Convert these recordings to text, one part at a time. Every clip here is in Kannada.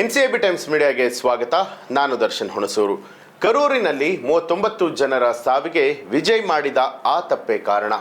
ಎನ್ ಸಿ ಬಿ ಟೈಮ್ಸ್ ಮೀಡಿಯಾಗೆ ಸ್ವಾಗತ. ನಾನು ದರ್ಶನ್ ಹುಣಸೂರು. ಕರೂರಿನಲ್ಲಿ ಮೂವತ್ತೊಂಬತ್ತು ಜನರ ಸಾವಿಗೆ ವಿಜಯ್ ಮಾಡಿದ ಆ ತಪ್ಪೇ ಕಾರಣ.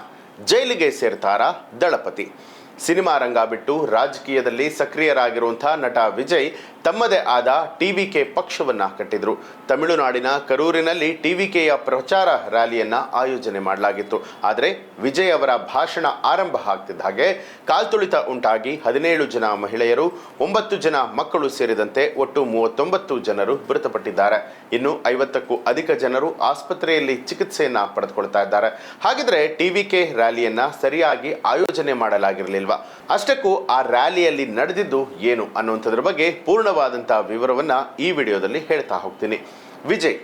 ಜೈಲಿಗೆ ಸೇರ್ತಾರ ದಳಪತಿ. ಸಿನಿಮಾ ರಂಗ ಬಿಟ್ಟು ರಾಜಕೀಯದಲ್ಲಿ ಸಕ್ರಿಯರಾಗಿರುವಂತಹ ನಟ ವಿಜಯ್ ತಮ್ಮದೇ ಆದ ಟಿವಿಕೆ ಪಕ್ಷವನ್ನ ಕಟ್ಟಿದ್ರು. ತಮಿಳುನಾಡಿನ ಕರೂರಿನಲ್ಲಿ ಟಿವಿಕೆಯ ಪ್ರಚಾರ ರ್ಯಾಲಿಯನ್ನ ಆಯೋಜನೆ ಮಾಡಲಾಗಿತ್ತು. ಆದರೆ ವಿಜಯ್ ಅವರ ಭಾಷಣ ಆರಂಭ ಆಗ್ತಿದ್ದ ಹಾಗೆ ಕಾಲ್ತುಳಿತ ಉಂಟಾಗಿ ಹದಿನೇಳು ಜನ ಮಹಿಳೆಯರು, ಒಂಬತ್ತು ಜನ ಮಕ್ಕಳು ಸೇರಿದಂತೆ ಒಟ್ಟು ಮೂವತ್ತೊಂಬತ್ತು ಜನರು ಮೃತಪಟ್ಟಿದ್ದಾರೆ. ಇನ್ನು ಐವತ್ತಕ್ಕೂ ಅಧಿಕ ಜನರು ಆಸ್ಪತ್ರೆಯಲ್ಲಿ ಚಿಕಿತ್ಸೆಯನ್ನ ಪಡೆದುಕೊಳ್ತಾ ಇದ್ದಾರೆ. ಹಾಗಿದ್ರೆ ಟಿವಿಕೆ ರ್ಯಾಲಿಯನ್ನ ಸರಿಯಾಗಿ ಆಯೋಜನೆ ಮಾಡಲಾಗಿರಲಿಲ್ವಾ? ಅಷ್ಟಕ್ಕೂ ಆ ರ್ಯಾಲಿಯಲ್ಲಿ ನಡೆದಿದ್ದು ಏನು ಅನ್ನುವಂಥದ್ರ ಬಗ್ಗೆ ಪೂರ್ಣವಾದಂತಹ ವಿವರವನ್ನ ಈ ವಿಡಿಯೋದಲ್ಲಿ ಹೇಳ್ತಾ ಹೋಗ್ತೀನಿ. ವಿಜಯ್,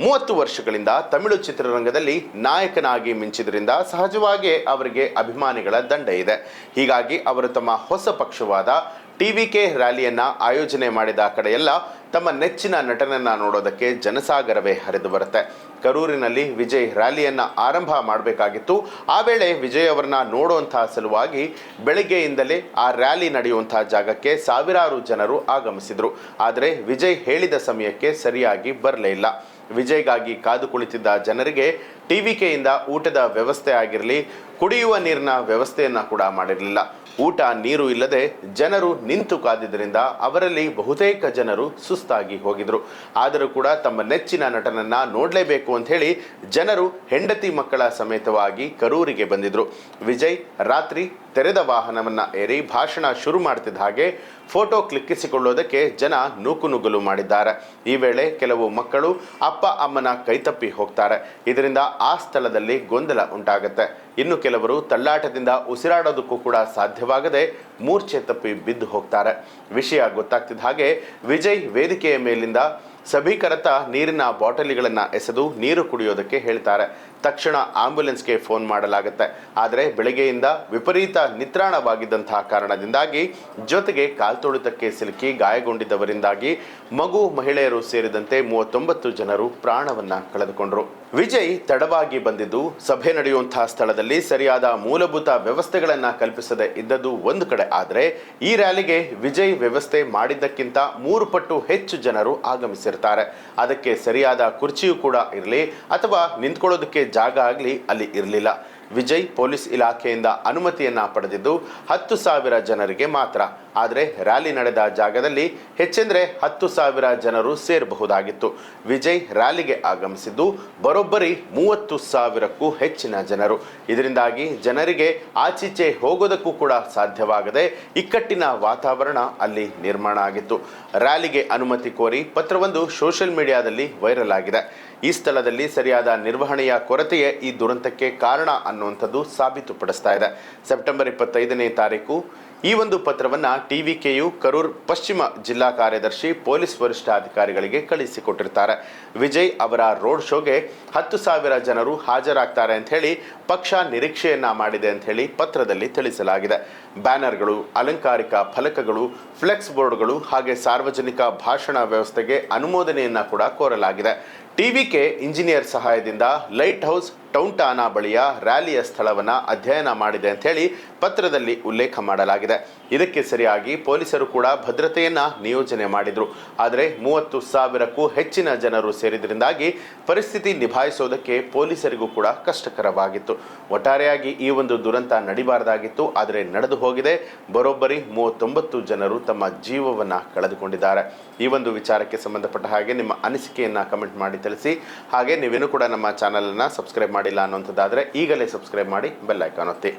ಮೂವತ್ತು ವರ್ಷಗಳಿಂದ ತಮಿಳು ಚಿತ್ರರಂಗದಲ್ಲಿ ನಾಯಕನಾಗಿ ಮಿಂಚಿದ್ರಿಂದ ಸಹಜವಾಗಿ ಅವರಿಗೆ ಅಭಿಮಾನಿಗಳ ದಂಡ ಇದೆ. ಹೀಗಾಗಿ ಅವರು ತಮ್ಮ ಹೊಸ ಪಕ್ಷವಾದ ಟಿವಿಕೆ ರ್ಯಾಲಿಯನ್ನ ಆಯೋಜನೆ ಮಾಡಿದ ಕಡೆಯೆಲ್ಲ ತಮ್ಮ ನೆಚ್ಚಿನ ನಟನನ್ನ ನೋಡೋದಕ್ಕೆ ಜನಸಾಗರವೇ ಹರಿದು ಬರುತ್ತೆ. ಕರೂರಿನಲ್ಲಿ ವಿಜಯ್ ರ್ಯಾಲಿಯನ್ನ ಆರಂಭ ಮಾಡಬೇಕಾಗಿತ್ತು. ಆ ವೇಳೆ ವಿಜಯ್ ಅವರನ್ನ ನೋಡುವಂತಹ ಸಲುವಾಗಿ ಬೆಳಗ್ಗೆಯಿಂದಲೇ ಆ ರ್ಯಾಲಿ ನಡೆಯುವಂತಹ ಜಾಗಕ್ಕೆ ಸಾವಿರಾರು ಜನರು ಆಗಮಿಸಿದ್ರು. ಆದರೆ ವಿಜಯ್ ಹೇಳಿದ ಸಮಯಕ್ಕೆ ಸರಿಯಾಗಿ ಬರಲೇ ಇಲ್ಲ. ವಿಜಯ್ಗಾಗಿ ಕಾದು ಕುಳಿತಿದ್ದ ಜನರಿಗೆ ಟಿವಿಕೆಯಿಂದ ಊಟದ ವ್ಯವಸ್ಥೆ ಆಗಿರಲಿ, ಕುಡಿಯುವ ನೀರಿನ ವ್ಯವಸ್ಥೆಯನ್ನ ಕೂಡ ಮಾಡಿರಲಿಲ್ಲ. ಊಟ, ನೀರು ಇಲ್ಲದೆ ಜನರು ನಿಂತು ಕಾದಿದ್ದರಿಂದ ಅವರಲ್ಲಿ ಬಹುತೇಕ ಜನರು ಸುಸ್ತಾಗಿ ಹೋಗಿದ್ರು. ಆದರೂ ಕೂಡ ತಮ್ಮ ನೆಚ್ಚಿನ ನಟನನ್ನ ನೋಡಲೇಬೇಕು ಅಂತ ಹೇಳಿ ಜನರು ಹೆಂಡತಿ ಮಕ್ಕಳ ಸಮೇತವಾಗಿ ಕರೂರಿಗೆ ಬಂದಿದ್ರು. ವಿಜಯ್ ರಾತ್ರಿ ತೆರೆದ ವಾಹನವನ್ನ ಏರಿ ಭಾಷಣ ಶುರು ಮಾಡ್ತಿದ್ದ ಹಾಗೆ ಫೋಟೋ ಕ್ಲಿಕ್ಕಿಸಿಕೊಳ್ಳೋದಕ್ಕೆ ಜನ ನೂಕು ನುಗ್ಗಲು ಮಾಡಿದ್ದಾರೆ. ಈ ವೇಳೆ ಕೆಲವು ಮಕ್ಕಳು ಅಪ್ಪ ಅಮ್ಮನ ಕೈತಪ್ಪಿ ಹೋಗ್ತಾರೆ. ಇದರಿಂದ ಆ ಸ್ಥಳದಲ್ಲಿ ಗೊಂದಲ ಉಂಟಾಗುತ್ತೆ. ಇನ್ನು ಕೆಲವರು ತಳ್ಳಾಟದಿಂದ ಉಸಿರಾಡೋದಕ್ಕೂ ಕೂಡ ಸಾಧ್ಯವಾಗದೆ ಮೂರ್ಛೆ ತಪ್ಪಿ ಬಿದ್ದು ಹೋಗ್ತಾರೆ. ವಿಷಯ ಗೊತ್ತಾಗ್ತಿದ್ದ ಹಾಗೆ ವಿಜಯ್ ವೇದಿಕೆಯ ಮೇಲಿಂದ ಸಭೀಕರತ ನೀರಿನ ಬಾಟಲಿಗಳನ್ನು ಎಸೆದು ನೀರು ಕುಡಿಯೋದಕ್ಕೆ ಹೇಳ್ತಾರೆ. ತಕ್ಷಣ ಆಂಬ್ಯುಲೆನ್ಸ್ಗೆ ಫೋನ್ ಮಾಡಲಾಗುತ್ತೆ. ಆದರೆ ಬೆಳಗ್ಗೆಯಿಂದ ವಿಪರೀತ ನಿತ್ರಾಣವಾಗಿದ್ದಂತಹ ಕಾರಣದಿಂದಾಗಿ ಜೊತೆಗೆ ಕಾಲ್ತೊಳಿತಕ್ಕೆ ಸಿಲುಕಿ ಗಾಯಗೊಂಡಿದ್ದವರಿಂದಾಗಿ ಮಗು, ಮಹಿಳೆಯರು ಸೇರಿದಂತೆ ಮೂವತ್ತೊಂಬತ್ತು ಜನರು ಪ್ರಾಣವನ್ನ ಕಳೆದುಕೊಂಡರು. ವಿಜಯ್ ತಡವಾಗಿ ಬಂದಿದ್ದು ಸಭೆ ನಡೆಯುವಂತಹ ಸ್ಥಳದಲ್ಲಿ ಸರಿಯಾದ ಮೂಲಭೂತ ವ್ಯವಸ್ಥೆಗಳನ್ನು ಕಲ್ಪಿಸದೆ ಇದ್ದದ್ದು ಒಂದು ಕಡೆ. ಆದರೆ ಈ ರ್ಯಾಲಿಗೆ ವಿಜಯ್ ವ್ಯವಸ್ಥೆ ಮಾಡಿದ್ದಕ್ಕಿಂತ ಮೂರು ಪಟ್ಟು ಹೆಚ್ಚು ಜನರು ಆಗಮಿಸಿರ್ತಾರೆ. ಅದಕ್ಕೆ ಸರಿಯಾದ ಕುರ್ಚಿಯೂ ಕೂಡ ಇರಲಿ, ಅಥವಾ ನಿಂತ್ಕೊಳ್ಳೋದಕ್ಕೆ ಜಾಗ ಆಗಲಿ ಅಲ್ಲಿ ಇರಲಿಲ್ಲ. ವಿಜಯ್ ಪೊಲೀಸ್ ಇಲಾಖೆಯಿಂದ ಅನುಮತಿಯನ್ನ ಪಡೆದಿದ್ದು ಹತ್ತು ಸಾವಿರ ಜನರಿಗೆ ಮಾತ್ರ. ಆದರೆ ರ್ಯಾಲಿ ನಡೆದ ಜಾಗದಲ್ಲಿ ಹೆಚ್ಚೆಂದರೆ ಹತ್ತು ಸಾವಿರ ಜನರು ಸೇರಬಹುದಾಗಿತ್ತು. ವಿಜಯ್ ರ್ಯಾಲಿಗೆ ಆಗಮಿಸಿದ್ದು ಬರೋಬ್ಬರಿ ಮೂವತ್ತು ಸಾವಿರಕ್ಕೂ ಹೆಚ್ಚಿನ ಜನರು. ಇದರಿಂದಾಗಿ ಜನರಿಗೆ ಆಚೀಚೆ ಹೋಗೋದಕ್ಕೂ ಕೂಡ ಸಾಧ್ಯವಾಗದೆ ಇಕ್ಕಟ್ಟಿನ ವಾತಾವರಣ ಅಲ್ಲಿ ನಿರ್ಮಾಣ ಆಗಿತ್ತು. ರ್ಯಾಲಿಗೆ ಅನುಮತಿ ಕೋರಿ ಪತ್ರವೊಂದು ಸೋಷಿಯಲ್ ಮೀಡಿಯಾದಲ್ಲಿ ವೈರಲ್ ಆಗಿದೆ. ಈ ಸ್ಥಳದಲ್ಲಿ ಸರಿಯಾದ ನಿರ್ವಹಣೆಯ ಕೊರತೆಯೇ ಈ ದುರಂತಕ್ಕೆ ಕಾರಣ ಅನ್ನುವಂಥದ್ದು ಸಾಬೀತುಪಡಿಸ್ತಾ ಇದೆ. ಸೆಪ್ಟೆಂಬರ್ ಇಪ್ಪತ್ತೈದನೇ ತಾರೀಕು ಈ ಒಂದು ಪತ್ರವನ್ನು ಟಿವಿಕೆಯು ಕರೂರ್ ಪಶ್ಚಿಮ ಜಿಲ್ಲಾ ಕಾರ್ಯದರ್ಶಿ ಪೊಲೀಸ್ ವರಿಷ್ಠಾಧಿಕಾರಿಗಳಿಗೆ ಕಳಿಸಿಕೊಟ್ಟಿರ್ತಾರೆ. ವಿಜಯ್ ಅವರ ರೋಡ್ ಶೋಗೆ ಹತ್ತು ಸಾವಿರ ಜನರು ಹಾಜರಾಗ್ತಾರೆ ಅಂತ ಹೇಳಿ ಪಕ್ಷ ನಿರೀಕ್ಷೆಯನ್ನ ಮಾಡಿದೆ ಅಂತ ಹೇಳಿ ಪತ್ರದಲ್ಲಿ ತಿಳಿಸಲಾಗಿದೆ. ಬ್ಯಾನರ್ಗಳು, ಅಲಂಕಾರಿಕ ಫಲಕಗಳು, ಫ್ಲೆಕ್ಸ್ ಬೋರ್ಡ್ಗಳು ಹಾಗೆ ಸಾರ್ವಜನಿಕ ಭಾಷಣ ವ್ಯವಸ್ಥೆಗೆ ಅನುಮೋದನೆಯನ್ನ ಕೂಡ ಕೋರಲಾಗಿದೆ. ಟಿವಿಕೆ ಇಂಜಿನಿಯರ್ ಸಹಾಯದಿಂದ ಲೈಟ್ ಹೌಸ್ ಟೌನ್ಟಾನಾ ಬಳಿಯ ರ್ಯಾಲಿಯ ಸ್ಥಳವನ್ನು ಅಧ್ಯಯನ ಮಾಡಿದೆ ಅಂಥೇಳಿ ಪತ್ರದಲ್ಲಿ ಉಲ್ಲೇಖ ಮಾಡಲಾಗಿದೆ. ಇದಕ್ಕೆ ಸರಿಯಾಗಿ ಪೊಲೀಸರು ಕೂಡ ಭದ್ರತೆಯನ್ನು ನಿಯೋಜನೆ ಮಾಡಿದರು. ಆದರೆ ಮೂವತ್ತು ಸಾವಿರಕ್ಕೂ ಹೆಚ್ಚಿನ ಜನರು ಸೇರಿದ್ರಿಂದಾಗಿ ಪರಿಸ್ಥಿತಿ ನಿಭಾಯಿಸೋದಕ್ಕೆ ಪೊಲೀಸರಿಗೂ ಕೂಡ ಕಷ್ಟಕರವಾಗಿತ್ತು. ಒಟ್ಟಾರೆಯಾಗಿ ಈ ಒಂದು ದುರಂತ ನಡಿಬಾರದಾಗಿತ್ತು. ಆದರೆ ನಡೆದು ಹೋಗಿದೆ. ಬರೋಬ್ಬರಿ ಮೂವತ್ತೊಂಬತ್ತು ಜನರು ತಮ್ಮ ಜೀವವನ್ನು ಕಳೆದುಕೊಂಡಿದ್ದಾರೆ. ಈ ಒಂದು ವಿಚಾರಕ್ಕೆ ಸಂಬಂಧಪಟ್ಟ ಹಾಗೆ ನಿಮ್ಮ ಅನಿಸಿಕೆಯನ್ನು ಕಮೆಂಟ್ ಮಾಡಿ ತಿಳಿಸಿ. ಹಾಗೆ ನೀವೇನು ಕೂಡ ನಮ್ಮ ಚಾನಲನ್ನು ಸಬ್ಸ್ಕ್ರೈಬ್ ಮಾಡಿಲ್ಲ ಅನ್ನೋಂಥದ್ದಾದರೆ ಈಗಲೇ ಸಬ್ಸ್ಕ್ರೈಬ್ ಮಾಡಿ ಬೆಲ್ ಐಕಾನ್ ಒತ್ತಿ.